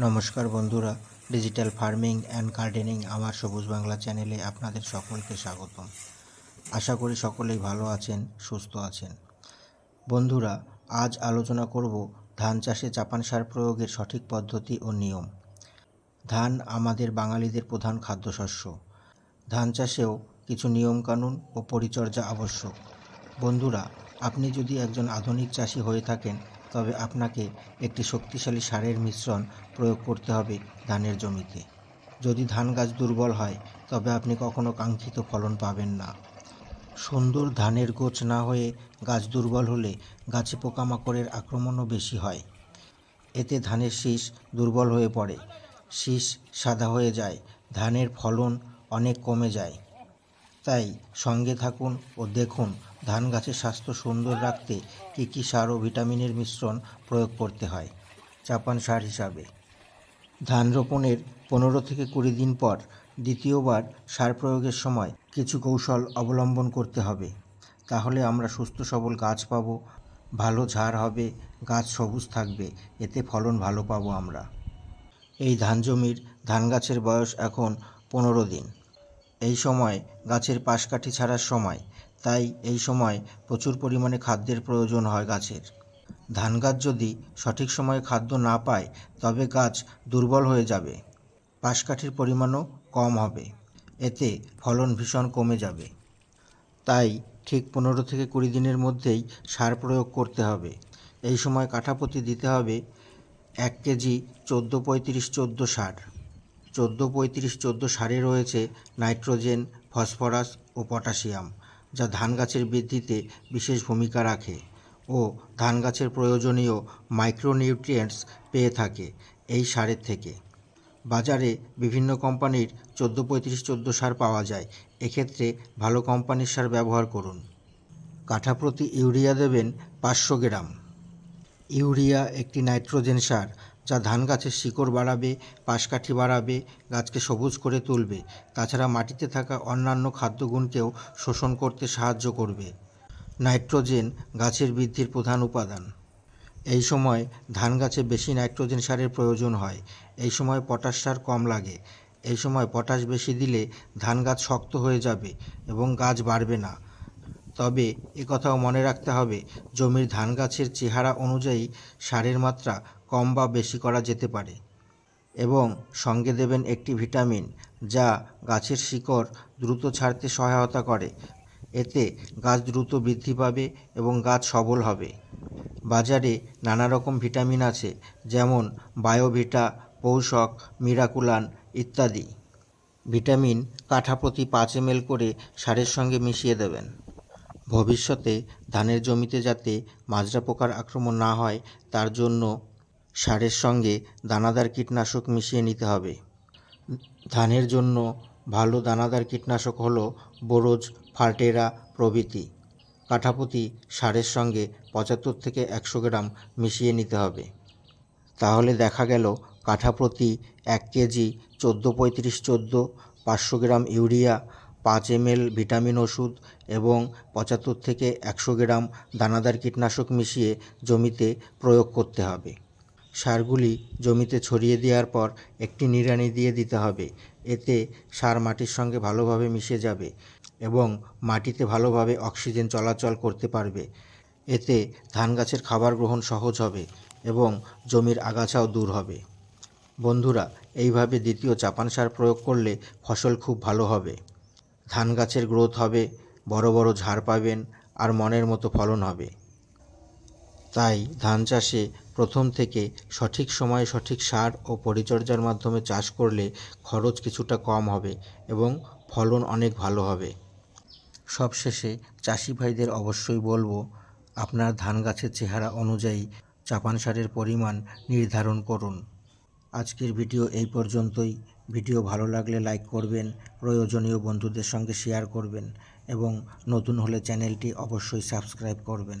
নমস্কার বন্ধুরা, digital farming and gardening আমার সবুজ বাংলা চ্যানেলে আপনাদের সকলকে স্বাগতম। আশা করি সকলেই ভালো আছেন, সুস্থ আছেন। বন্ধুরা, আজ আলোচনা করব ধান চাষে চাপান সার প্রয়োগের সঠিক পদ্ধতি ও নিয়ম। ধান আমাদের বাঙালিদের প্রধান খাদ্যশস্য। ধান চাষেও কিছু নিয়মকানুন ও পরিচর্যা আবশ্যক। বন্ধুরা, আপনি যদি একজন আধুনিক চাষি হয়ে থাকেন, তবে আপনাকে একটি শক্তিশালী সারের মিশ্রণ প্রয়োগ করতে হবে ধানের জমিতে। যদি ধান গাছ দুর্বল হয়, তবে আপনি কখনো কাঙ্ক্ষিত ফলন পাবেন না। সুন্দর ধানের গোছ না হয়ে গাছ দুর্বল হলে গাছে পোকামাকড়ের আক্রমণও বেশি হয়। এতে ধানের শীষ দুর্বল হয়ে পড়ে। শীষ সাদা হয়ে যায়, ধানের ফলন অনেক কমে যায়। তাই সঙ্গে থাকুন ও দেখুন ধান গাছের স্বাস্থ্য সুন্দর রাখতে কী কী সার ও ভিটামিনের মিশ্রণ প্রয়োগ করতে হয়? চাপান সার হিসাবে। ধান রোপণের পনেরো থেকে কুড়ি দিন পর দ্বিতীয়বার সার প্রয়োগের সময় কিছু কৌশল অবলম্বন করতে হবে। তাহলে আমরা সুস্থ সবল গাছ পাবো, ভালো ঝাড় হবে, গাছ সবুজ থাকবে, এতে ফলন ভালো পাবো আমরা। এই ধান জমির ধান গাছের বয়স এখন পনেরো দিন। এই সময় গাছের পাশকাঠি ছাড়ার সময় তাই এই সময় প্রচুর পরিমাণে খাদ্যের প্রয়োজন হয় গাছের। ধান গাছ যদি সঠিক সময়ে খাদ্য না পায়, তবে গাছ দুর্বল হয়ে যাবে। পাশকাঠির পরিমাণও কম হবে। এতে ফলন ভীষণ কমে যাবে। তাই ঠিক পনেরো থেকে কুড়ি দিনের মধ্যেই সার প্রয়োগ করতে হবে। এই সময় কাঠাপতি দিতে হবে এক কেজি চোদ্দ পঁয়ত্রিশ চোদ্দ সার। চোদ্দ পঁয়ত্রিশ চোদ্দ সারে রয়েছে নাইট্রোজেন, ফসফরাস ও পটাশিয়াম। যা ধান গাছের বৃদ্ধিতে বিশেষ ভূমিকা রাখে ও ধান গাছের প্রয়োজনীয় মাইক্রোনিউট্রিয়েন্টস পেয়ে থাকে এই সারের থেকে। বাজারে বিভিন্ন কোম্পানির চোদ্দ পঁয়ত্রিশ চোদ্দ সার পাওয়া যায়। এক্ষেত্রে ভালো কোম্পানির সার ব্যবহার করুন। কাঠাপ্রতি ইউরিয়া দেবেন পাঁচশো গ্রাম। ইউরিয়া একটি নাইট্রোজেন সার। যা ধান গাছের শিকড় বাড়াবে পাশকাঠি বাড়াবে, গাছকে সবুজ করে তুলবে। তাছাড়া মাটিতে থাকা অন্যান্য খাদ্যগুণকেও শোষণ করতে সাহায্য করবে। নাইট্রোজেন গাছের বৃদ্ধির প্রধান উপাদান। এই সময় ধান গাছে বেশি নাইট্রোজেন সারের প্রয়োজন হয়। এই সময় পটাশ সার কম লাগে। এই সময় পটাশ বেশি দিলে ধান গাছ শক্ত হয়ে যাবে এবং গাছ বাড়বে না। তবে কথাও মনে রাখতে হবে, জমির ধান গাছের চেহারা অনুযায়ী সারের মাত্রা কম বা বেশি করা যেতে পারে এবং সঙ্গে দেবেন একটি ভিটামিন যা গাছের শিকড় দ্রুত ছাড়তে সহায়তা করে। এতে গাছ দ্রুত বৃদ্ধি পাবে এবং গাছ সবল হবে। বাজারে নানা রকম ভিটামিন আছে, যেমন বায়োভিটা, পৌষক, মিরাকুলান ইত্যাদি। ভিটামিন কাঠাপ্রতি পাঁচ এম করে সারের সঙ্গে মিশিয়ে দেবেন। ভবিষ্যতে ধানের জমিতে যাতে মাজরা পোকার আক্রমণ না হয়, তার জন্য সারের সঙ্গে দানাদার কীটনাশক মিশিয়ে নিতে হবে। ধানের জন্য ভালো দানাদার কীটনাশক হলো বোরোজ ফার্টেরা প্রভৃতি। কাঠাপতি সারের সঙ্গে পঁচাত্তর থেকে একশো গ্রাম মিশিয়ে নিতে হবে। তাহলে দেখা গেল কাঠাপ্রতি এক কেজি চোদ্দ পঁয়ত্রিশ চোদ্দ, পাঁচশো গ্রাম ইউরিয়া, পাঁচ এমএল ভিটামিন ওষুধ এবং পঁচাত্তর থেকে একশো গ্রাম দানাদার কীটনাশক মিশিয়ে জমিতে প্রয়োগ করতে হবে। সারগুলি জমিতে ছড়িয়ে দেওয়ার পর একটি নিড়ানি দিয়ে দিতে হবে। এতে সার মাটির সঙ্গে ভালোভাবে মিশে যাবে এবং মাটিতে ভালোভাবে অক্সিজেন চলাচল করতে পারবে। এতে ধান গাছের খাবার গ্রহণ সহজ হবে এবং জমির আগাছাও দূর হবে। বন্ধুরা, এইভাবে দ্বিতীয় চাপান সার প্রয়োগ করলে ফসল খুব ভালো হবে। ধান গাছের গ্রোথ হবে, বড় বড় ঝাড় পাবেন আর মনের মতো ফলন হবে। তাই ধান চাষে প্রথম থেকে সঠিক সময়ে সঠিক সার ও পরিচর্যার মাধ্যমে চাষ করলে খরচ কিছুটা কম হবে এবং ফলন অনেক ভালো হবে। সবশেষে চাষি ভাইদের অবশ্যই বলব, আপনার ধান গাছের চেহারা অনুযায়ী চাপান সারের পরিমাণ নির্ধারণ করুন। আজকের ভিডিও এই পর্যন্তই। ভিডিও ভালো লাগলে লাইক করবেন, প্রয়োজনীয় বন্ধুদের সঙ্গে শেয়ার করবেন এবং নতুন হলে চ্যানেলটি অবশ্যই সাবস্ক্রাইব করবেন।